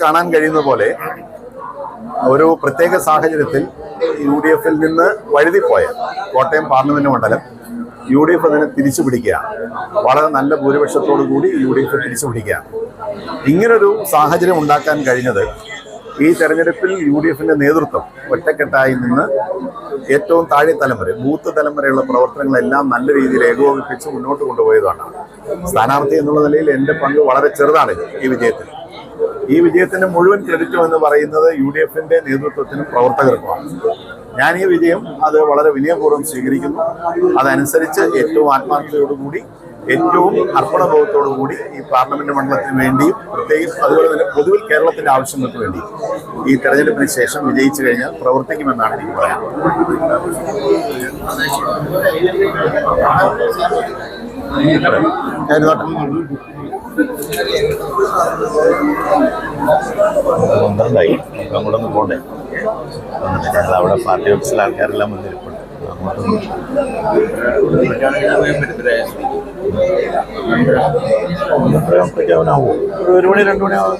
കാണാൻ കഴിയുന്ന പോലെ ഒരു പ്രത്യേക സാഹചര്യത്തിൽ യു ഡി എഫിൽ നിന്ന് വഴുതിപ്പോയ കോട്ടയം പാർലമെന്റ് മണ്ഡലം യു ഡി എഫ് അതിനെ തിരിച്ചു പിടിക്കുകയാണ്. വളരെ നല്ല ഭൂരിപക്ഷത്തോടു കൂടി യു ഡി എഫ് തിരിച്ചു പിടിക്കുകയാണ്. ഇങ്ങനൊരു സാഹചര്യം ഉണ്ടാക്കാൻ കഴിഞ്ഞത് ഈ തെരഞ്ഞെടുപ്പിൽ യു ഡി എഫിന്റെ നേതൃത്വം ഒറ്റക്കെട്ടായി നിന്ന് ഏറ്റവും താഴെ തലം വരെ ബൂത്ത് തലം വരെയുള്ള പ്രവർത്തനങ്ങളെല്ലാം നല്ല രീതിയിൽ ഏകോപിപ്പിച്ച് മുന്നോട്ട് കൊണ്ടുപോയതാണ്. സ്ഥാനാർത്ഥി എന്നുള്ള നിലയിൽ എന്റെ പങ്ക് വളരെ ചെറുതാണ് ഈ വിജയത്തിൽ. ഈ വിജയത്തിന്റെ മുഴുവൻ ക്രെഡിറ്റും എന്ന് പറയുന്നത് യു ഡി എഫിന്റെ നേതൃത്വത്തിനും പ്രവർത്തകർക്കുമാണ്. ഞാൻ ഈ വിജയം അത് വളരെ വിനയപൂർവം സ്വീകരിക്കുന്നു. അതനുസരിച്ച് ഏറ്റവും ആത്മാർത്ഥതയോടുകൂടി ഏറ്റവും അർപ്പണബോധത്തോടു കൂടി ഈ പാർലമെന്റ് മണ്ഡലത്തിന് വേണ്ടിയും പ്രത്യേകിച്ച് അതുപോലെ തന്നെ പൊതുവിൽ കേരളത്തിന്റെ ആവശ്യങ്ങൾക്ക് വേണ്ടി ഈ തെരഞ്ഞെടുപ്പിന് ശേഷം വിജയിച്ചു കഴിഞ്ഞാൽ പ്രവർത്തിക്കുമെന്നാണ് എനിക്ക് പറയാൻ പന്ത്രണ്ടായി. അങ്ങോട്ടൊന്ന് പോണ്ടേ? ഞങ്ങൾ അവിടെ പാർട്ടി ഓഫീസിലെ ആൾക്കാരെല്ലാം വന്നിരിപ്പുണ്ട് അങ്ങോട്ട് ഒരു മണി രണ്ട് മണിയാവും